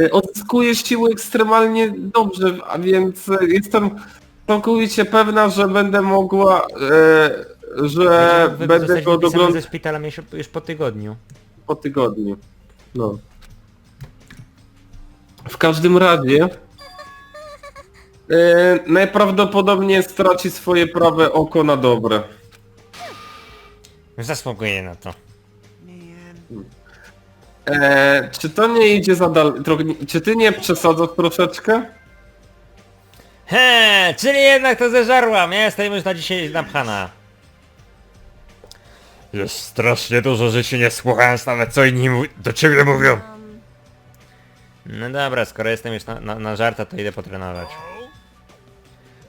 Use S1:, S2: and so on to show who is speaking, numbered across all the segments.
S1: e, odzyskuje siły ekstremalnie dobrze, a więc e, jestem całkowicie pewna, że będę mogła, e, że
S2: Wy-
S1: będę go doglądać
S2: ze szpitala już, już po tygodniu.
S1: po tygodniu. No. W każdym razie e, najprawdopodobniej straci swoje prawe oko na dobre.
S2: Zasługuję na to.
S1: E, czy to nie idzie za dal... trochę, czy ty nie przesadzasz troszeczkę?
S2: He, czyli jednak to zeżarłam. Ja jestem już na dzisiaj napchana. Jest strasznie dużo, że się nie słuchając nawet co inni mu- do ciebie mówią. No dobra, skoro jestem już na, na, na żarta, to idę potrenować.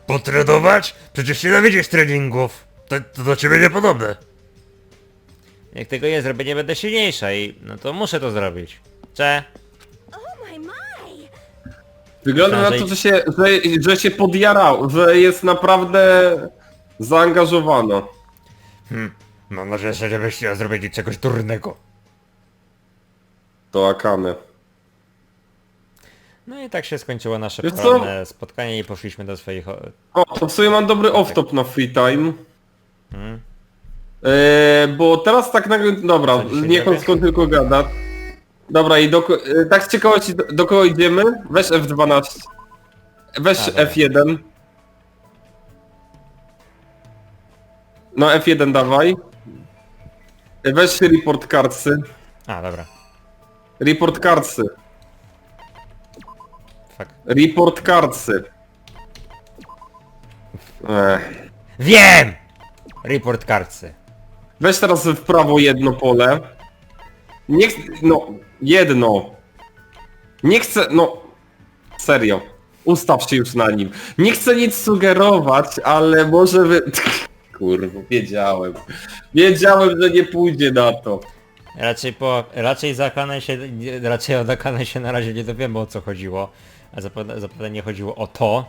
S2: Potrenować? Przecież nienawidzisz treningów. To, to do ciebie niepodobne. Jak tego nie zrobię, nie będę silniejsza i no to muszę to zrobić. Cze?
S3: Oh!
S1: Wygląda na to, że się, że, że się podjarał, że jest naprawdę zaangażowana.
S2: Hmm. Mam nadzieję, że nie myśli zrobić czegoś durnego.
S1: To Akane.
S2: No i tak się skończyło nasze
S1: Wiesz co?
S2: poranne spotkanie i poszliśmy do swoich... o-
S1: O, to w sumie mam dobry off-top na free time.
S2: Hmm?
S1: E, bo teraz tak nagle... Dobra, niech on skąd tylko gada. Dobra i do, e, tak z ciekawości, do, do kogo idziemy? Weź F12. Weź
S2: A, dobra.
S1: F1. No F1 dawaj. E, Weź report cardsy.
S2: A, dobra.
S1: Report cardsy.
S2: Fuck.
S1: Report cardsy. Ech.
S2: Wiem! Report kartcy.
S1: Weź teraz w prawo jedno pole. Nie ch- no, jedno. Nie chcę, no, serio. Ustaw się już na nim. Nie chcę nic sugerować, ale może wy... Kurwa, wiedziałem. Wiedziałem, że nie pójdzie na to.
S2: Raczej po... Raczej za Akanę się... Raczej od Akane się na razie nie dowiemy o co chodziło. A zapewne, zapewne nie chodziło o to.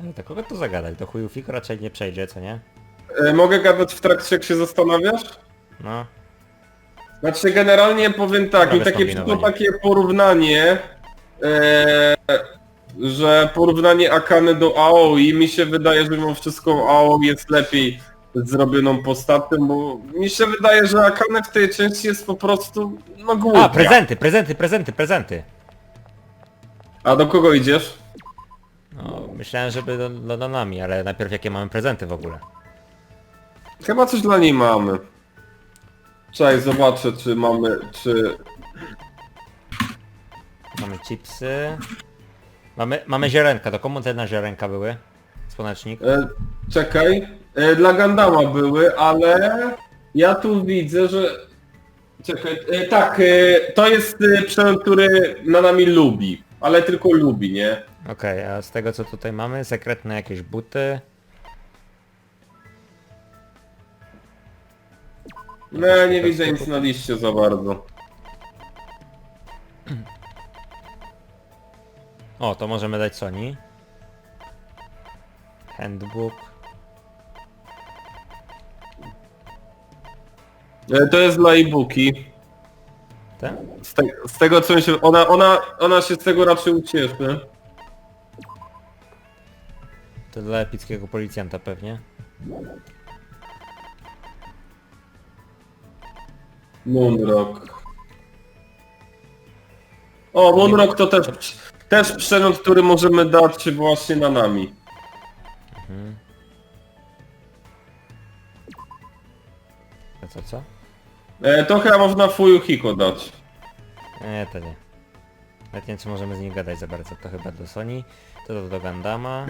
S2: Ale do kogo tu zagadać? Do chujufik raczej nie przejdzie, co nie?
S1: E, mogę gadać w trakcie, jak się zastanawiasz?
S2: No.
S1: Znaczy generalnie powiem tak, mi
S2: Prawie
S1: takie przyszło
S2: skombinowanie.
S1: takie porównanie, e, że porównanie Akany do AOI mi się wydaje, że mimo wszystko AOI jest lepiej zrobioną postacią, bo mi się wydaje, że Akane w tej części jest po prostu no głupia.
S2: A, prezenty, prezenty, prezenty, prezenty!
S1: A do kogo idziesz?
S2: No, myślałem, żeby do, do, do nami, ale najpierw jakie mamy prezenty w ogóle.
S1: Chyba coś dla niej mamy. Czekaj, zobaczę czy mamy, czy...
S2: Mamy chipsy. Mamy, mamy ziarenka, to komu te na ziarenka były? Słonecznik?
S1: E, czekaj, e, dla Gandama były, ale ja tu widzę, że... Czekaj, e, tak, e, to jest e, przedmiot, który na nami lubi, ale tylko lubi, nie?
S2: Okej, a z tego co tutaj mamy, sekretne jakieś buty.
S1: No ja nie widzę nic na liście za bardzo.
S2: O, to możemy dać Sony. Handbook.
S1: E, to jest dla e-booki. Z, te, z tego co mi się... Ona, ona, ona się z tego raczej ucieszy.
S2: To dla epickiego policjanta pewnie.
S1: Moonrock. O, Moonrock to też, też przedmiot, który możemy dać właśnie na nami.
S2: A co, co?
S1: E, to chyba można Fuyuhiko dać.
S2: Nie, to nie. Nawet nie wiem, czy możemy z nim gadać za bardzo. To chyba do Sony. To do, do Gandama.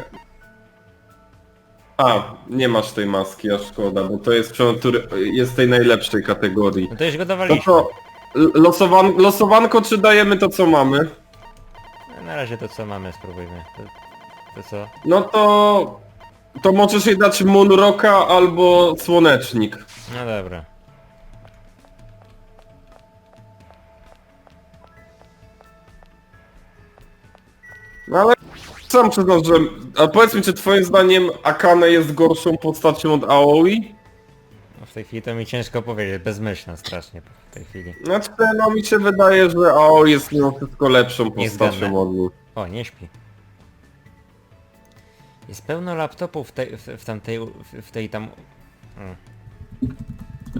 S1: A, nie masz tej maski, a szkoda, bo to jest przedmiot, który jest tej najlepszej kategorii.
S2: No to już go
S1: No
S2: dawaliśmy.
S1: to l- losowan losowanko czy dajemy to co mamy?
S2: Na razie to co mamy, spróbujmy. To, to co?
S1: No to... To możesz jej dać Moonrocka albo Słonecznik.
S2: No dobra.
S1: No ale sam przyznam, że... A powiedz mi, czy twoim zdaniem Akane jest gorszą postacią od Aoi?
S2: No w tej chwili to mi ciężko powiedzieć, bezmyślna strasznie w tej chwili.
S1: Znaczy, no mi się wydaje, że AO jest mimo wszystko lepszą postacią od.
S2: O, nie śpi. Jest pełno laptopów w tej, w, w tamtej, w, w tej tam... Mm.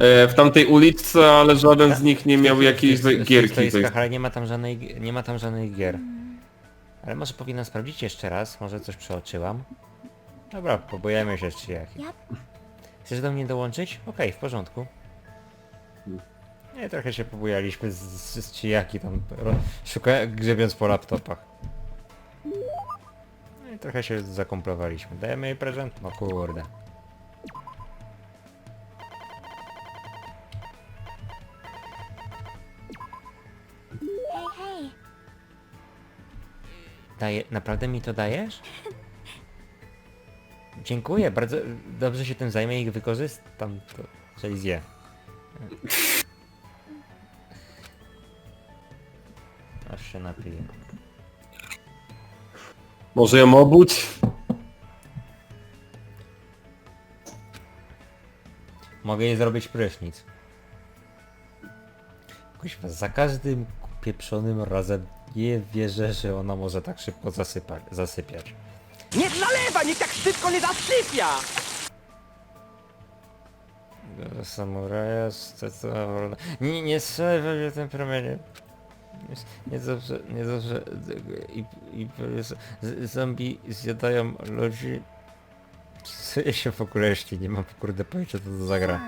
S1: E, w tamtej uliczce, ale żaden z nich nie
S2: W
S1: miał jakiejś
S2: w w
S1: gierki.
S2: stoiskach, ale nie ma tam żadnej, nie ma tam żadnych gier. Ale może powinnam sprawdzić jeszcze raz, może coś przeoczyłam. Dobra, pobujemy się czy.
S3: Yep.
S2: Chcesz do mnie dołączyć? Okej, w porządku. Nie, trochę się pobujaliśmy z, z, z Chiyaki tam, ro- szuka, grzebiąc po laptopach. No i trochę się zakomplowaliśmy. Dajemy jej prezent? No kurde. Daje, naprawdę mi to dajesz? Dziękuję, bardzo dobrze się tym zajmę i wykorzystam to, czyli zje. Aż się napiję.
S1: Może ją obudź?
S2: Mogę jej zrobić prysznic. Kuźwa, za każdym pieprzonym razem nie wierzę, że ona może tak szybko zasypać, zasypiać.
S4: Niech zalewa, niech tak szybko nie zasypia!
S2: Do Samuraja, zdecydowanie. Nie, nie strzelaj we mnie tym promieniem. Nie- Nie dobrze, nie dobrze. I, i z- zombie zjadają ludzi. Co ja się w ogóle jeśli nie mam kurde pojęcia co to za gra.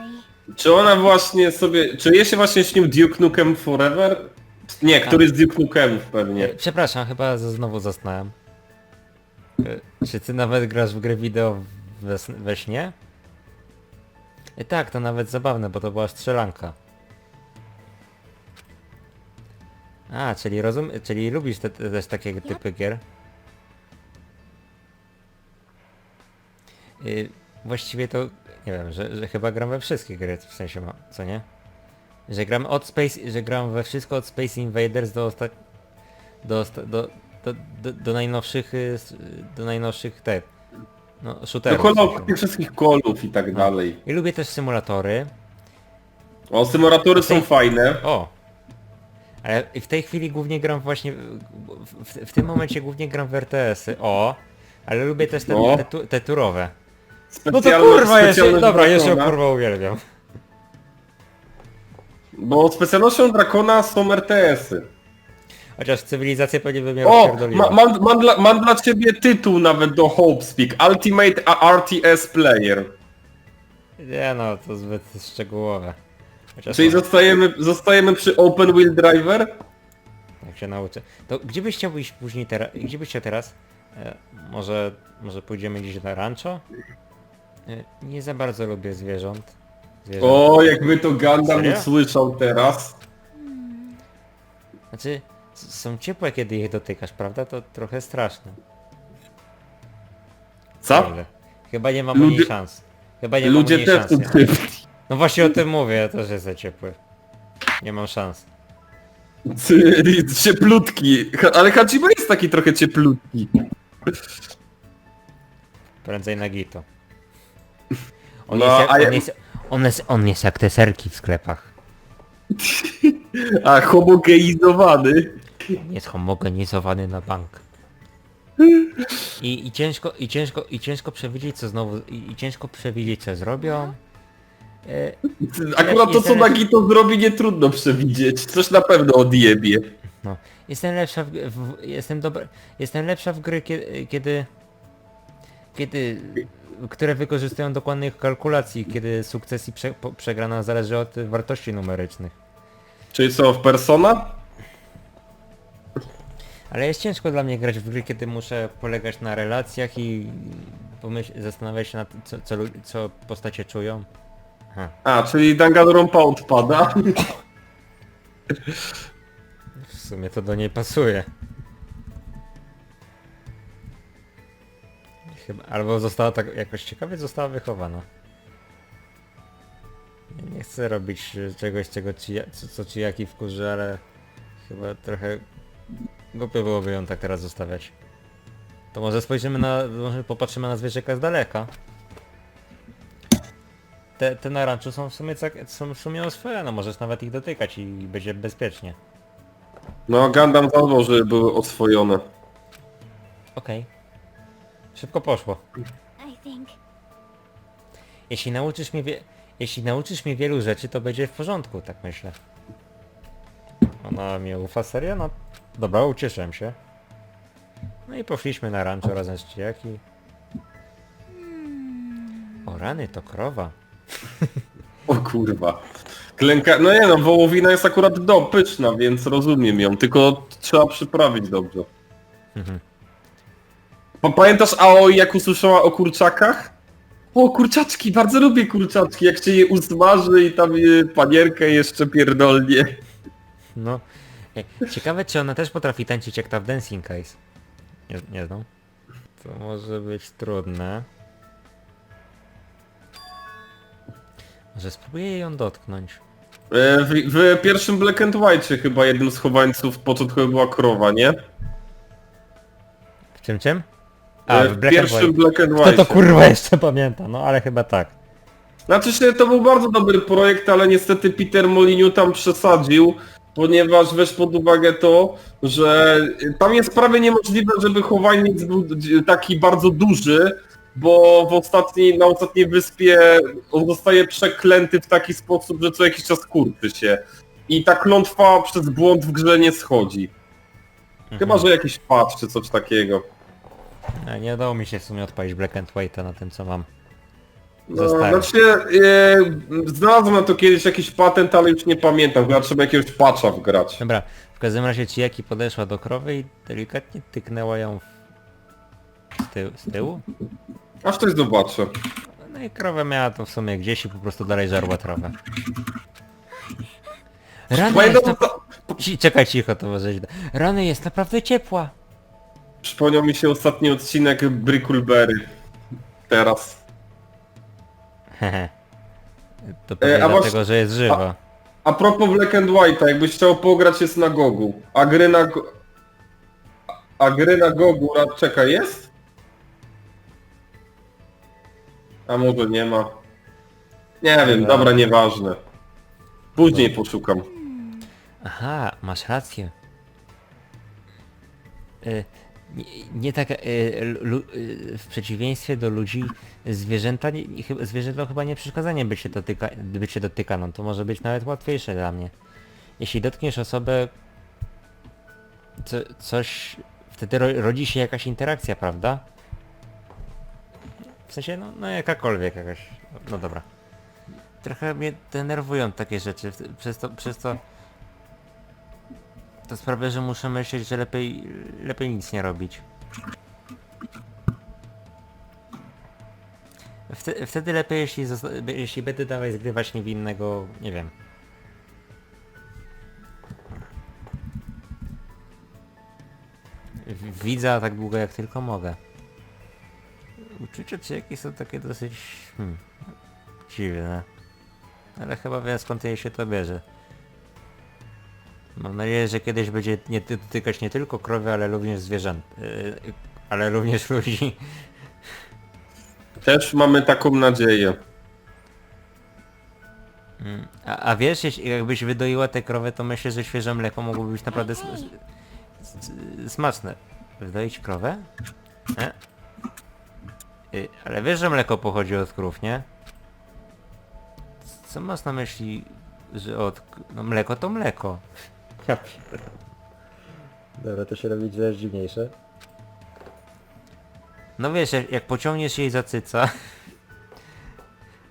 S1: Czy ona właśnie sobie... Czy je się właśnie śnił Duke Nukem Forever? Nie, który z Duke Nukemów pewnie.
S2: Przepraszam, chyba z- znowu zasnąłem. E, Czy ty nawet grasz w grę wideo we, sn- we śnie? E, tak, to nawet zabawne, bo to była strzelanka. A, czyli rozum... czyli lubisz te, te, też takie typy gier? Y, właściwie to, nie wiem, że, że chyba gram we wszystkie gry, w sensie ma, co nie? Że gram od Space, że gram we wszystko od Space Invaders do do, osta- do, do, do, do najnowszych, y, do najnowszych te, no,
S1: Do
S2: shooterów. w
S1: kolor,
S2: sensie.
S1: tych wszystkich kolów i tak dalej.
S2: I lubię też symulatory.
S1: O, symulatory są fajne.
S2: O! Ale w tej chwili głównie gram właśnie, w, w, w tym momencie głównie gram w RTS-y, o! Ale lubię też te,
S1: No.
S2: te, tu- te turowe. No to
S1: Specjalne-
S2: kurwa, ja się,
S1: specjalne
S2: dobra, ja się kurwa uwielbiam.
S1: Bo specjalnością Drakona są RTS-y.
S2: Chociaż cywilizację pewnie bym miał
S1: O, mam, mam, dla, mam dla ciebie tytuł nawet do Hopespeak. Ultimate RTS Player.
S2: Nie no, to zbyt szczegółowe. Chociaż
S1: Czyli
S2: no,
S1: zostajemy, zostajemy przy Open Wheel Driver?
S2: jak się nauczę. To gdzie byś chciał iść później teraz? Gdzie byś chciał teraz? E, może, może pójdziemy gdzieś na rancho? E, nie za bardzo lubię zwierząt. Zwierząt.
S1: O, jakby to Gundam
S2: Serio?
S1: usłyszał teraz.
S2: Znaczy, s- są ciepłe kiedy ich dotykasz, prawda? To trochę straszne.
S1: Co?
S2: Ale Chyba nie mam
S1: Ludzie-
S2: szans. Chyba nie mam
S1: Ludzie
S2: niej
S1: też
S2: szans.
S1: tu
S2: ja. No właśnie o tym mówię, ja też jestem ciepły. Nie mam szans.
S1: Cieplutki. Ha- Ale Hachima jest taki trochę cieplutki.
S2: Prędzej na gito. On,
S1: No,
S2: jest, jak,
S1: a
S2: on,
S1: ja-
S2: jest, on, jest, on jest jak te serki w sklepach.
S1: A homogeizowany.
S2: jest homogenizowany na bank. I, I ciężko, i ciężko, i ciężko przewidzieć co znowu, i, i ciężko przewidzieć co zrobią. E,
S1: Akurat to co
S2: Jestem-
S1: Nagito zrobi nie trudno przewidzieć. Coś na pewno odjebie.
S2: no. Jestem lepsza w, w, jestem dobra, jestem lepsza w gry kiedy, kiedy, kiedy, które wykorzystują dokładnych kalkulacji, kiedy sukces i prze, po, przegrana zależy od wartości numerycznych.
S1: Czyli co, w Persona?
S2: Ale jest ciężko dla mnie grać w gry, kiedy muszę polegać na relacjach i pomyśl, zastanawiać się nad tym, co, co, co postacie czują. Aha.
S1: A, czyli Danganronpa odpada.
S2: W sumie to do niej pasuje. Chyba, albo została tak jakoś ciekawie została wychowana. Nie, nie chcę robić e, czegoś, czego ci, co, co ci jaki wkurzy, ale chyba trochę głupio byłoby ją tak teraz zostawiać. To może spojrzymy na, może popatrzymy na zwierzęka z daleka. te, te na ranczu są w sumie, są w sumie oswojone, możesz nawet ich dotykać i będzie bezpiecznie.
S1: No Gundam zadbał, żeby były oswojone.
S2: Okej. Szybko poszło. Jeśli nauczysz mnie wie... Jeśli nauczysz mnie wielu rzeczy, to będzie w porządku, tak myślę. Ona mnie ufa, serio? No dobra, ucieszyłem się. No i poszliśmy na rancho razem z Chiaki. O rany, to krowa.
S1: O kurwa. Klęka... No nie no, wołowina jest akurat do, pyszna, więc rozumiem ją, tylko trzeba przyprawić dobrze. Pa- Pamiętasz Aoi jak usłyszała o kurczakach? O kurczaczki, bardzo lubię kurczaczki, jak się je usmaży i tam je panierkę jeszcze pierdolnie.
S2: No. Ej, Ciekawe czy ona też potrafi tańczyć jak ta w Dancing Case. Nie, nie znam. To może być trudne. Może spróbuję ją dotknąć.
S1: E, W, w pierwszym Black and White chyba jednym z chowańców początkowo była krowa, nie?
S2: W czym czym? A,
S1: E,
S2: w Black
S1: pierwszym. Black and
S2: Kto
S1: White.
S2: to kurwa jeszcze pamięta? No ale chyba tak.
S1: Znaczy się, to był bardzo dobry projekt, ale niestety Peter Moliniu tam przesadził, ponieważ weź pod uwagę to, że tam jest prawie niemożliwe, żeby chowajnik był taki bardzo duży, bo w ostatniej, na ostatniej wyspie on zostaje przeklęty w taki sposób, że co jakiś czas kurczy się. I ta klątwa przez błąd w grze nie schodzi. Chyba, że jakiś patch czy coś takiego.
S2: A, nie udało mi się w sumie odpalić Black and White'a na tym co mam.
S1: No, znaczy, e, znalazłem na to kiedyś jakiś patent, ale już nie pamiętam, chyba trzeba jakiegoś patcha wgrać.
S2: Dobra, w każdym razie Chiaki podeszła do krowy i delikatnie tyknęła ją w... z, tył, z tyłu.
S1: Aż coś zobaczę.
S2: No i krowę miała to w sumie gdzieś i po prostu dalej żarła trawę. Rany jest
S1: Pamiętam,
S2: na... Ci- Czekaj cicho towarzyszu. Rany jest naprawdę ciepła.
S1: Przypomniał mi się ostatni odcinek Brickleberry. Teraz.
S2: Hehe. to pewnie
S1: a
S2: dlatego,
S1: właśnie-
S2: że jest żywa.
S1: A propos Black and White'a, jakbyś chciał pograć jest na Gogu. A gry na... Go- A gry na Gogu, a czekaj, jest? A może nie ma. Nie wiem, dobra, nieważne. Później poszukam.
S2: Aha, masz rację. Y, nie, nie tak, lu, y, w przeciwieństwie do ludzi, zwierzęta, nie, nie- zwierzętom chyba nie przeszkadzanie bycie, dotyka, bycie dotykaną, to może być nawet łatwiejsze dla mnie. Jeśli dotkniesz osobę, co, coś, wtedy ro, rodzi się jakaś interakcja, prawda? W sensie, no, no jakakolwiek jakaś, no dobra. Trochę mnie denerwują takie rzeczy, przez to, przez to to sprawia, że muszę myśleć, że lepiej, lepiej nic nie robić. Wtedy, wtedy lepiej, jeśli, jeśli będę dalej zgrywać niewinnego, nie wiem. Widza tak długo jak tylko mogę. Uczucia czy jakieś są takie dosyć hmm, dziwne. Ale chyba wiem skąd jej się to bierze. Mam nadzieję, że kiedyś będzie nie dotykać nie tylko krowy, ale również zwierząt. Yy, ale również ludzi.
S1: Też mamy taką nadzieję.
S2: Mm, A, a wiesz, jeśli jakbyś wydoiła tę krowę, to myślę, że świeże mleko mogłoby być naprawdę sm s- s- smaczne. Wydoić krowę? E? Y, ale wiesz, że mleko pochodzi od krów, nie? Co masz na myśli, że od... k- No mleko to mleko. Ja pierdolę. Dobra, to się robi coraz dziwniejsze. No wiesz, jak, jak pociągniesz jej za cyca,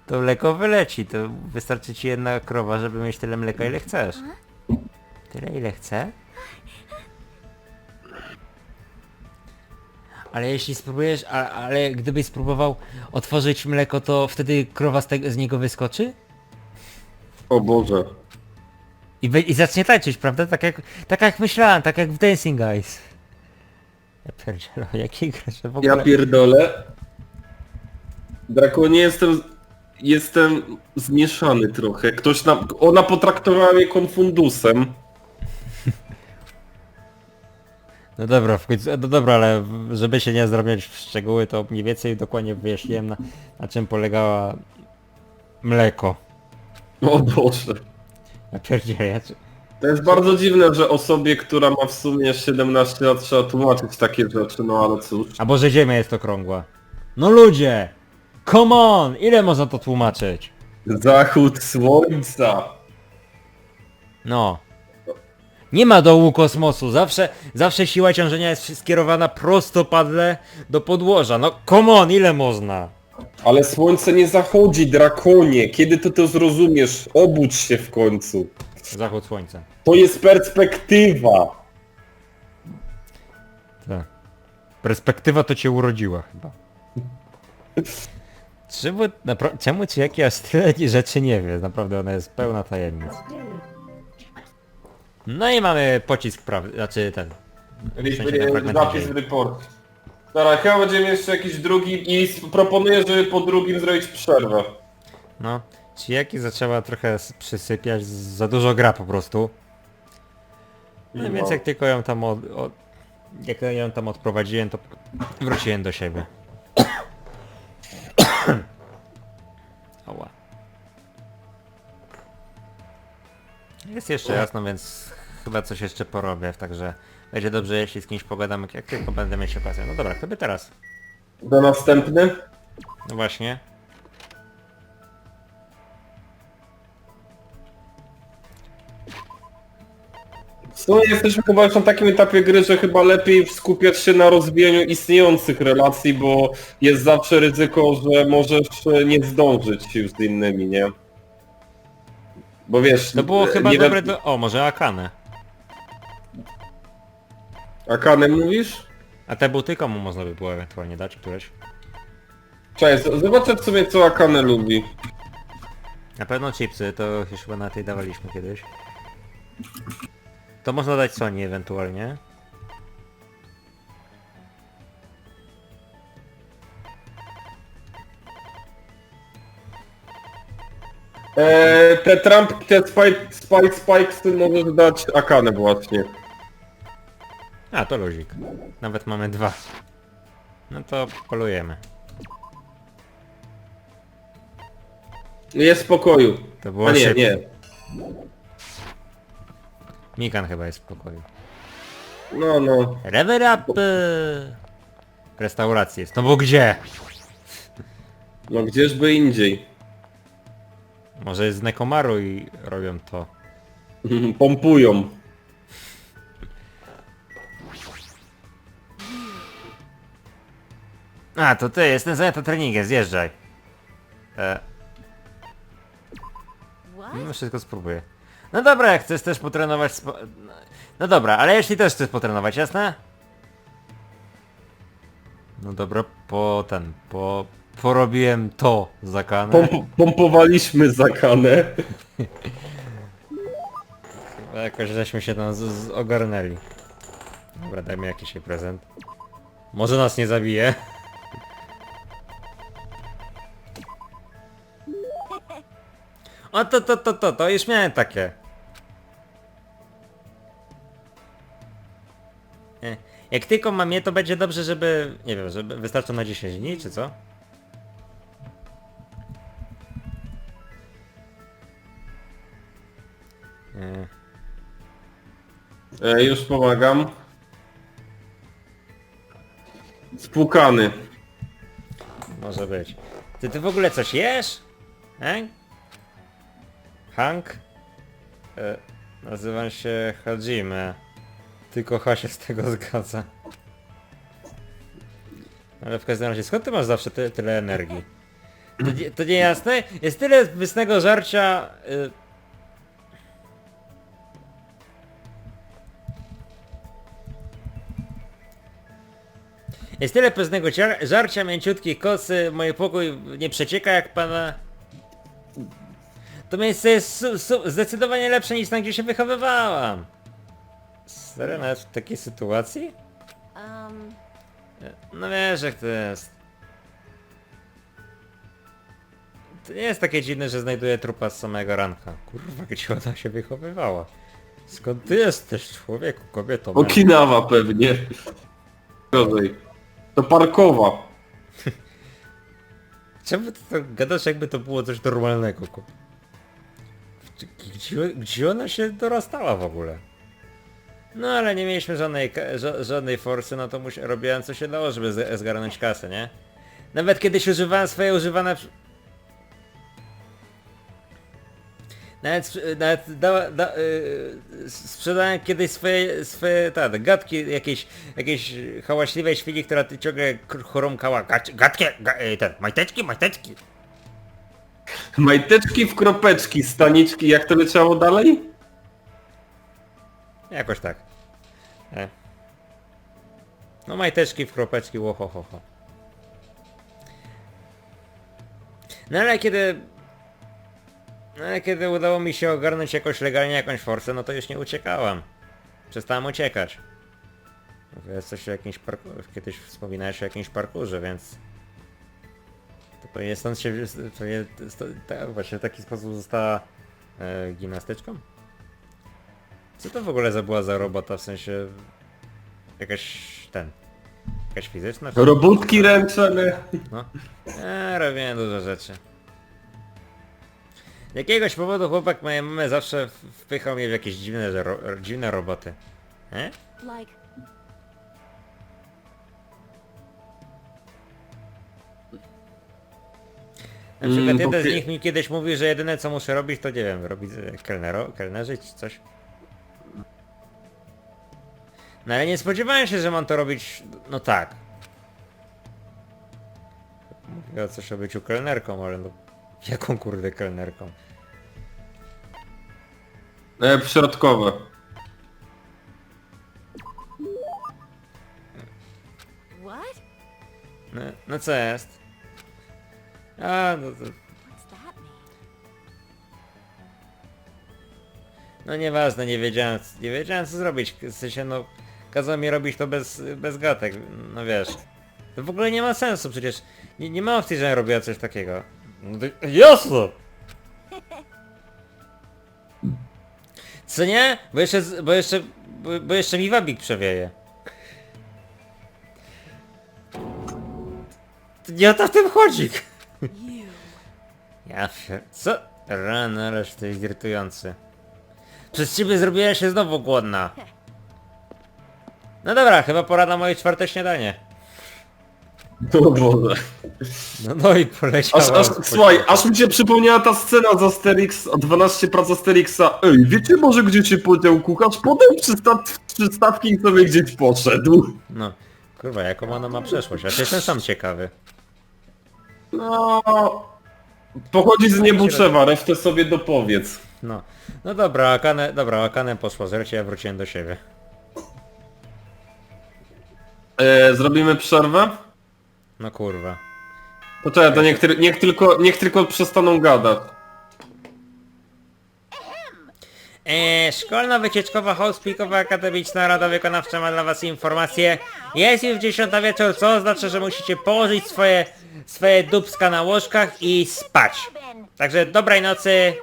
S2: to mleko wyleci, to wystarczy ci jedna krowa, żeby mieć tyle mleka ile chcesz. Tyle ile chcę? Ale jeśli spróbujesz, a, ale gdybyś spróbował otworzyć mleko, to wtedy krowa z, tego, z niego wyskoczy?
S1: O Boże.
S2: I, I zacznie tańczyć, prawda? Tak jak, tak jak myślałem, tak jak w Dancing Guys. Ja pierdzielę, jakiej gracze w ogóle...
S1: Ja pierdolę. Drakonie jestem... Jestem zmieszany trochę. Ktoś nam... Ona potraktowała mnie konfundusem.
S2: No dobra, w końcu, no dobra, ale żeby się nie zrobić w szczegóły, to mniej więcej dokładnie wyjaśniłem na, na czym polegała Mleko.
S1: O Boże.
S2: Ja pierdzielę, ja...
S1: To jest bardzo dziwne, że osobie, która ma w sumie 17 lat trzeba tłumaczyć takie rzeczy, no ale cóż.
S2: A Boże Ziemia jest okrągła. No ludzie! Come on! Ile można to tłumaczyć?
S1: Zachód słońca.
S2: No. Nie ma dołu kosmosu, zawsze, zawsze siła ciążenia jest skierowana prostopadle do podłoża. No come on, ile można?
S1: Ale słońce nie zachodzi, drakonie. Kiedy ty to zrozumiesz? Obudź się w końcu.
S2: Zachód słońca.
S1: To jest perspektywa.
S2: Tak. Perspektywa to cię urodziła chyba. Czemu, napra- czemu ci jakie aż tyle rzeczy nie wie? Naprawdę ona jest pełna tajemnic. No i mamy pocisk prawy, znaczy ten. w sensie ten fragment
S1: Zapis
S2: nadziei.
S1: w report. Dobra, chyba będziemy jeszcze jakiś drugi i s- proponuję, żeby po drugim zrobić przerwę.
S2: No, ci jaki zaczęła trochę s- przysypiać, z- za dużo gra po prostu. No
S1: No.
S2: więc jak tylko ją tam od, od, jak ją tam odprowadziłem, to wróciłem do siebie. Oła. Jest jeszcze jasno, więc chyba coś jeszcze porobię, także będzie dobrze jeśli z kimś pogadamy, jak tylko będę mieć okazję. No dobra, kto by teraz?
S1: Do następny.
S2: No właśnie.
S1: W sumie jesteśmy chyba już na takim etapie gry, że chyba lepiej skupiać się na rozwijaniu istniejących relacji, bo jest zawsze ryzyko, że możesz e, nie zdążyć już z innymi, nie? Bo wiesz...
S2: To było
S1: e,
S2: chyba
S1: nie
S2: dobre do... O, może Akane.
S1: Akane mówisz?
S2: A te buty komu można by było ewentualnie dać któreś?
S1: Cześć, z- zobaczę w sumie co Akane lubi.
S2: Na pewno chipsy, to już chyba na tej dawaliśmy kiedyś. To można dać Sony ewentualnie.
S1: Eee, te Trump, te Spike, Spike Spikes możesz dać Akane właśnie.
S2: A, to luzik. Nawet mamy dwa. No to polujemy.
S1: Jest w spokoju.
S2: To było
S1: A nie,
S2: szybkie.
S1: nie.
S2: Mikan chyba jest w pokoju.
S1: No, no.
S2: Rever up! Restauracji jest. No bo gdzie?
S1: No gdzieżby indziej.
S2: Może jest z Nekomaru i robią to.
S1: Pompują.
S2: A, to ty, jestem zajęta treningiem, zjeżdżaj. E, no wszystko spróbuję. No dobra, jak chcesz też potrenować spo... No dobra, ale jeśli też chcesz potrenować, jasne? No dobra, po ten, po... Porobiłem to za kanę.
S1: Pomp pompowaliśmy Zakanę.
S2: Chyba Jakoś żeśmy się tam z, z ogarnęli. Dobra, dajmy jakiś jej prezent. Może nas nie zabije. O to, to, to, to, to już miałem takie. Jak tylko mam je, to będzie dobrze, żeby... Nie wiem, żeby wystarczą na 10 dni, czy co? Nie.
S1: E, już pomagam. Spłukany.
S2: Może być. Ty, ty w ogóle coś jesz? E? Hank? E, nazywam się Hajime. Tylko H się z tego zgadza. Ale w każdym razie, skąd ty masz zawsze ty, tyle energii? To, nie- to nie jasne? Jest tyle wysnego żarcia... Y... Jest tyle pewnego żarcia, mięciutkiej kosy, mój pokój nie przecieka jak pana... To miejsce jest su- su- zdecydowanie lepsze niż tam, gdzie się wychowywałam. Serio, nawet w takiej sytuacji?
S3: Um,
S2: No wiesz jak to jest. To nie jest takie dziwne, że znajduje trupa z samego ranka. Kurwa, gdzie ona się wychowywała? Skąd ty jesteś, człowieku, kobieto? mężu?
S1: Okinawa pewnie. Gorzej. To parkowa.
S2: Czemu ty to gadasz jakby to było coś normalnego? ku- Gdzie, gdzie ona się dorastała w ogóle? No ale nie mieliśmy żadnej, żadnej forsy, no to robiłem co się dało, żeby zgarnąć kasę, nie? Nawet kiedyś używałem swoje używane... Nawet, nawet da, da, yy, sprzedałem kiedyś swoje, swoje tak, gadki jakiejś, jakiejś hałaśliwej świni, która ty ciągle chrumkała gad, gadki, ga, yy, ten, majteczki, majteczki.
S1: Majteczki w kropeczki, staniczki, jak to leciało dalej?
S2: Jakoś tak. E. No majteczki w kropeczki, ho, ho, ho. No ale kiedy... No ale kiedy udało mi się ogarnąć jakoś legalnie jakąś forsę, no to już nie uciekałam. Przestałem uciekać. Mówię coś o jakimś parku... Kiedyś wspominałeś o jakimś parkurze, więc... To pewnie stąd się... Pewnie, sto, ta, właśnie w taki sposób została e, gimnastyczką? Co to w ogóle za była za robota, w sensie... Jakaś... ten... Jakaś fizyczna? czy-
S1: Robótki ręczne.
S2: No. Eee, robiłem dużo rzeczy. Z jakiegoś powodu chłopak mojej mamy zawsze wpychał mnie w jakieś dziwne, ro, dziwne roboty. E?
S3: Like,
S2: Na przykład
S1: Mm, bo
S2: jeden z nich mi kiedyś mówił, że jedyne co muszę robić to nie wiem, robić e, kelnero, kelnerzyć czy coś. No ale nie spodziewałem się, że mam to robić, no tak. Mówię o coś o byciu kelnerką, ale no... Jaką kurde kelnerką?
S1: E, środkowe.
S3: what?
S2: No, no co jest? A, no to... No nieważne, nie wiedziałem, nie wiedziałem co zrobić, w sensie no... Kazał mi robić to bez, bez gatek, no wiesz. To w ogóle nie ma sensu przecież. Nie, nie ma opcji, że robiła coś takiego. No to, jasno! Co nie? Bo jeszcze, z- bo jeszcze, bo, bo jeszcze mi wabik przewieje. To nie o to w tym chodzi. Ja pier... Co? Rano, ależ ty jest irytujący. Przez ciebie zrobiła się znowu głodna. No dobra, chyba pora na moje czwarte śniadanie.
S1: O Boże.
S2: No, no i poleciała.
S1: Aż, aż, słuchaj, aż mi się przypomniała ta scena z Asterix, 12 prac Asterixa. Ej, wiecie może gdzie się podział kucharz? Podał przystaw, przystawki i sobie gdzieś poszedł.
S2: No. Kurwa, jaką ona ma przeszłość? Ja się jestem sam ciekawy.
S1: No... Pochodzi z Niebuszewa, resztę sobie dopowiedz.
S2: No. No dobra, Akane, dobra, Akane poszła z ja wróciłem do siebie.
S1: E, zrobimy przerwę?
S2: No kurwa.
S1: Poczekaj, to niech, niech, tylko, niech tylko przestaną gadać.
S2: Eee, szkolna wycieczkowa Housepikowa Akademiczna Rada Wykonawcza ma dla was informację. Jest już 10 wieczór, co oznacza, że musicie położyć swoje, swoje dubska na łożkach i spać. Także dobrej nocy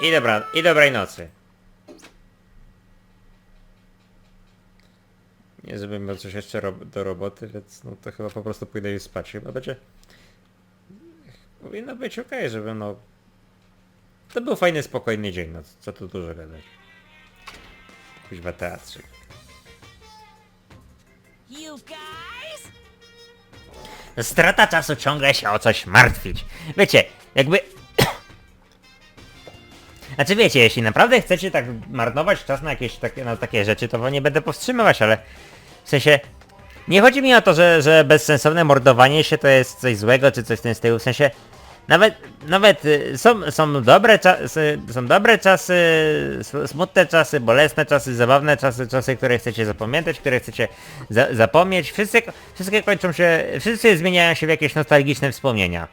S2: i dobra, i dobrej nocy. Nie żebym miał coś jeszcze ro do roboty, więc no to chyba po prostu pójdę już spać. Chyba będzie... Powinno być okej, żeby no... To był fajny, spokojny dzień, no co tu dużo gadać. Kuźwa teatrzyk. Strata czasu ciągle się o coś martwić. Wiecie, jakby... Znaczy wiecie, jeśli naprawdę chcecie tak marnować czas na jakieś takie, na takie rzeczy, to nie będę powstrzymywać, ale... W sensie... Nie chodzi mi o to, że, że bezsensowne mordowanie się to jest coś złego, czy coś w tym stylu, w sensie... Nawet, nawet y, są, są dobre czasy, są dobre czasy, smutne czasy, bolesne czasy, zabawne czasy, czasy, które chcecie zapamiętać, które chcecie za, zapomnieć. Wszystkie, wszystkie kończą się, wszyscy zmieniają się w jakieś nostalgiczne wspomnienia.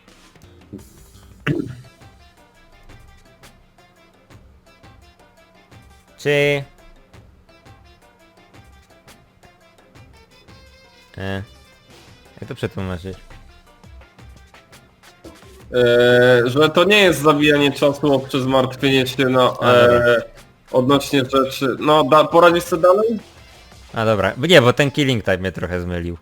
S2: Czy... E, jak to przetłumaczyć?
S1: E, że to nie jest zabijanie czasu przez martwienie się na... E, odnośnie rzeczy... No, da, poradzisz sobie dalej?
S2: A dobra, nie, bo ten killing time mnie trochę zmylił.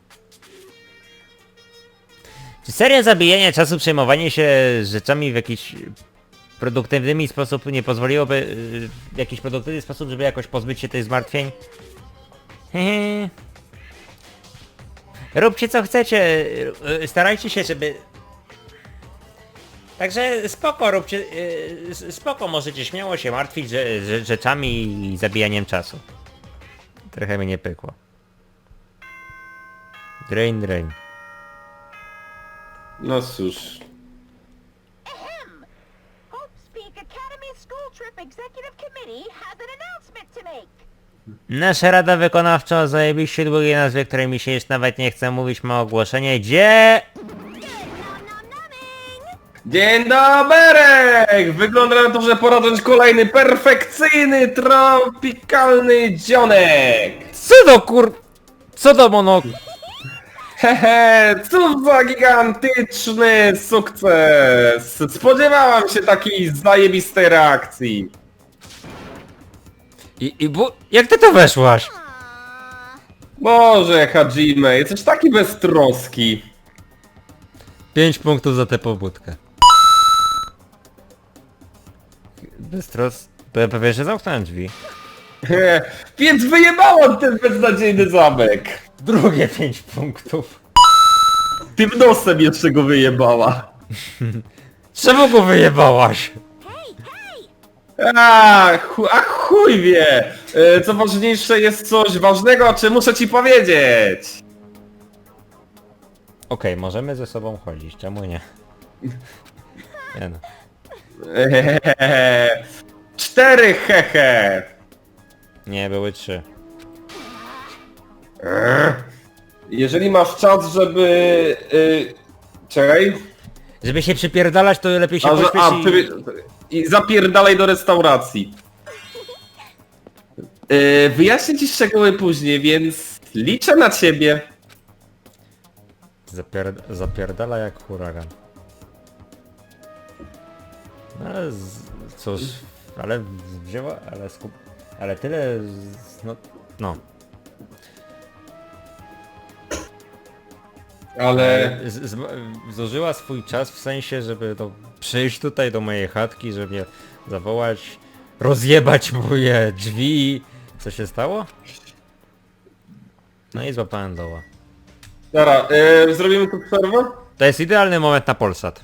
S2: Czy seria zabijania czasu, przejmowanie się rzeczami w jakiś produktywny sposób nie pozwoliłoby yy, w jakiś produktywny sposób, żeby jakoś pozbyć się tych zmartwień? Róbcie co chcecie, yy, starajcie się, żeby... Także spoko, róbcie, yy, spoko, możecie śmiało się martwić że, że, rzeczami i zabijaniem czasu. Trochę mnie nie pykło. Drain, drain.
S1: No cóż.
S3: Ahem! Hope's Peak Academy School Trip Executive Committee has an announcement to make.
S2: Nasza rada wykonawcza o zajebiście długiej nazwie, której mi się już nawet nie chce mówić, ma ogłoszenie, gdzie...
S1: Dzień dobry! Wygląda na to, że pora zacząć kolejny perfekcyjny, tropikalny dzionek!
S2: Co do kur... Co do mono...
S1: Hehe, cóż za gigantyczny sukces! Spodziewałam się takiej zajebistej reakcji.
S2: I, i bu... Jak ty to weszłaś?
S1: Boże, Hajime, jesteś taki beztroski.
S2: 5 punktów za tę pobudkę. Bez tros... Pewnie, że zamknąłem drzwi.
S1: Więc wyjebałam ten beznadziejny zamek.
S2: Drugie 5 punktów.
S1: Tym nosem jeszcze go wyjebała.
S2: Czemu go wyjebałaś?
S1: A, chu, a chuj wie! E, Co ważniejsze, jest coś ważnego, o czym muszę ci powiedzieć.
S2: Okej, możemy ze sobą chodzić, czemu nie? Nie no.
S1: Ehehehe. Cztery hehe.
S2: Nie, były trzy.
S1: Jeżeli masz czas, żeby... Y, czekaj.
S2: Żeby się przypierdalać, to lepiej się
S1: A, że, a,
S2: i...
S1: ty, I zapierdalaj do restauracji. Y, wyjaśnię ci szczegóły później, więc liczę na ciebie.
S2: Zapierd zapierdala jak huragan. No z, cóż, ale wzięła, ale skup... Ale tyle, z, no, no.
S1: Ale...
S2: Z, z, zużyła swój czas w sensie, żeby to przyjść tutaj do mojej chatki, żeby mnie zawołać, rozjebać moje drzwi. Co się stało? No i złapałem doła.
S1: Dobra, y, zrobimy tu przerwę?
S2: To jest idealny moment na Polsat.